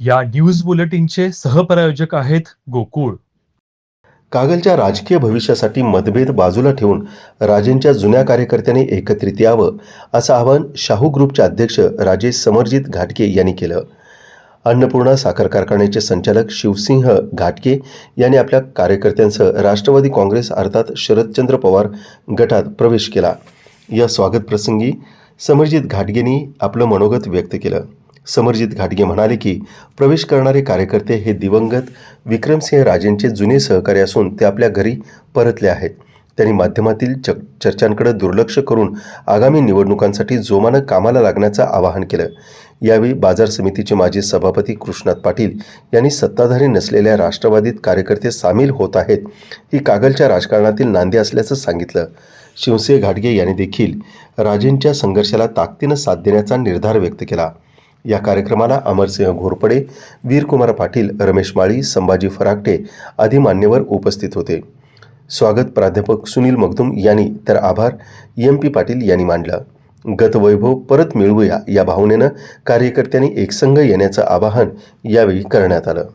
या न्यूज बुलेटिनचे सहप्रायोजक आहेत गोकुळ. कागलच्या राजकीय भविष्यासाठी मतभेद बाजूला ठेवून राजेंच्या जुन्या कार्यकर्त्यांनी एकत्रित यावं असं आवाहन शाहू ग्रुपचे अध्यक्ष राजेश समरजित घाटके यांनी केलं. अन्नपूर्णा साखर कारखान्याचे संचालक शिवसिंह घाटके यांनी आपल्या कार्यकर्त्यांसह राष्ट्रवादी काँग्रेस अर्थात शरदचंद्र पवार गटात प्रवेश केला. या स्वागत प्रसंगी समरजित घाटगेंनी आपलं मनोगत व्यक्त केलं. समरजित घाटगे म्हणाले की प्रवेश करणारे कार्यकर्ते हे दिवंगत विक्रमसिंह राजेंचे जुने सहकारी असून ते आपल्या घरी परतले आहेत. त्यांनी माध्यमातील च चर्चांकडे दुर्लक्ष करून आगामी निवडणुकांसाठी जोमानं कामाला लागण्याचं आवाहन केलं. यावेळी बाजार समितीचे माजी सभापती कृष्णात पाटील यांनी सत्ताधारी नसलेल्या राष्ट्रवादीत कार्यकर्ते सामील होत आहेत ही कागलच्या राजकारणातील नांदी असल्याचं सांगितलं. शिवसेना घाटगे यांनी देखील राजेंच्या संघर्षाला ताकदीनं साथ देण्याचा निर्धार व्यक्त केला. या कार्यक्रमाला अमरसिंह घोरपडे वीरकुमार पाटील रमेश माळी संभाजी फराकटे आदी मान्यवर उपस्थित होते. स्वागत प्राध्यापक सुनील मगदुम यांनी तर आभार. एम पी पाटील यांनी मांडलं. गतवैभव परत मिळवूया या भावनेनं कार्यकर्त्यांनी एकसंघ येण्याचं आवाहन यावेळी करण्यात आलं.